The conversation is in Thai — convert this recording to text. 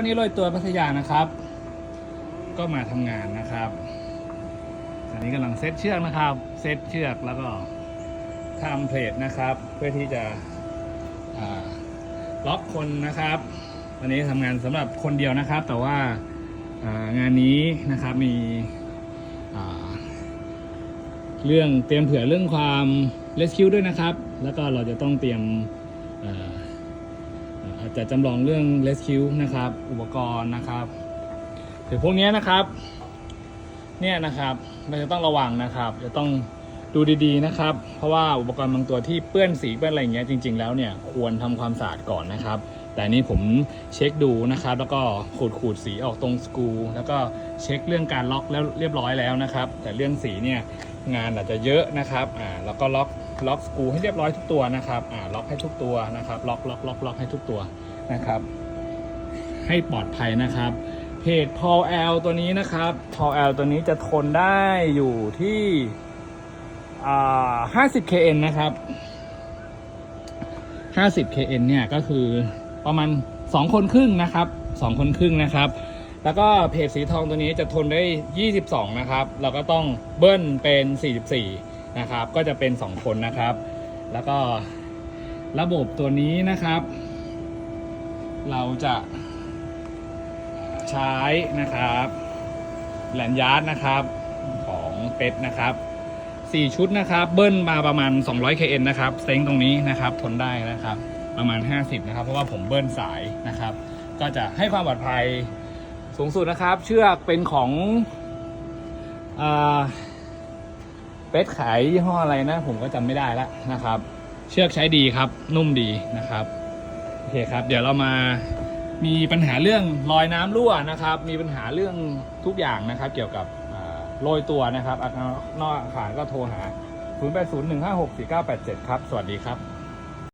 วันนี้โรยตัวพัทยานะครับ ก็มาทำงานนะครับตอนนี้กำลังเซตเชือกนะครับ เซตเชือกแล้วก็ทำเพลทนะครับ เพื่อที่จะล็อกคนนะครับวันนี้ทำงานสำหรับคนเดียวนะครับ แต่ว่างานนี้นะครับมีเรื่องเตรียมเผื่อเรื่องความเลสคิวด้วยนะครับ แล้วก็เราจะต้องเตรียม อ่ออาจจะจำลองเรื่อง rescue นะครับ อุปกรณ์นะครับเดี๋ยวพวกนี้นะครับ เนี่ยนะครับเราจะต้องระวังนะครับ จะต้องดูดีๆนะครับ เพราะว่าอุปกรณ์บางตัวที่เปื้อนสีเปื้อนอะไรอย่างเงี้ยจริง ๆ แล้วเนี่ยควรทำความสะอาดก่อนนะครับ แต่นี้ผมเช็คดูนะครับ แล้วก็ขูดขูดสีออกตรงสกรูแล้วก็เช็คเรื่องการล็อกแล้วเรียบร้อยแล้วนะครับ แต่เรื่องสีเนี่ยงานอาจจะเยอะนะครับอ่าแล้วก็ล็อกล็อกสกรูให้เรียบร้อยทุกตัวนะครับอ่าล็อกให้ทุกตัวนะครับล็อกล็อกล็อกล็อกให้ทุกตัวนะครับ ให้ปลอดภัยนะครับเพจ Paul L ตัวนี้นะครับ Paul L ตัวนี้จะทนได้อยู่ที่อ่า 50 kN นะครับ 50 kN เนี่ยก็คือ ประมาณ 2 คนครึ่งนะครับ 2 คนครึ่งนะครับ แล้วก็เพจสีทองตัวนี้จะทนได้ 22 นะครับ เราก็ต้องเบิ้ลเป็น 44 นะครับ ก็จะเป็น 2 คนนะครับ แล้วก็ระบบตัวนี้นะครับ เราจะใช้นะครับแลนยาร์ดนะครับของเป็ดนะครับ4 ชุดนะครับ เบิ้ลมาประมาณ 200 kN นะครับเซ็งตรงนี้นะครับ ทนได้นะครับ ประมาณ 50 นะครับ เพราะว่าผมเบิ้ลสายนะครับ ก็จะให้ความปลอดภัยสูงสุดนะครับ เชือกเป็นของเป็ดขายยี่ห้ออะไรนะ ผมก็จำไม่ได้แล้วนะครับ เชือกใช้ดีครับนุ่มดีนะครับโอเคครับ เดี๋ยวเรามามีปัญหาเรื่องรอยน้ำรั่วนะครับ มีปัญหาเรื่องทุกอย่างนะครับ เกี่ยวกับโรยตัวนะครับอาคารนอกอาคารก็โทรหา 0801564987 ครับ สวัสดีครับ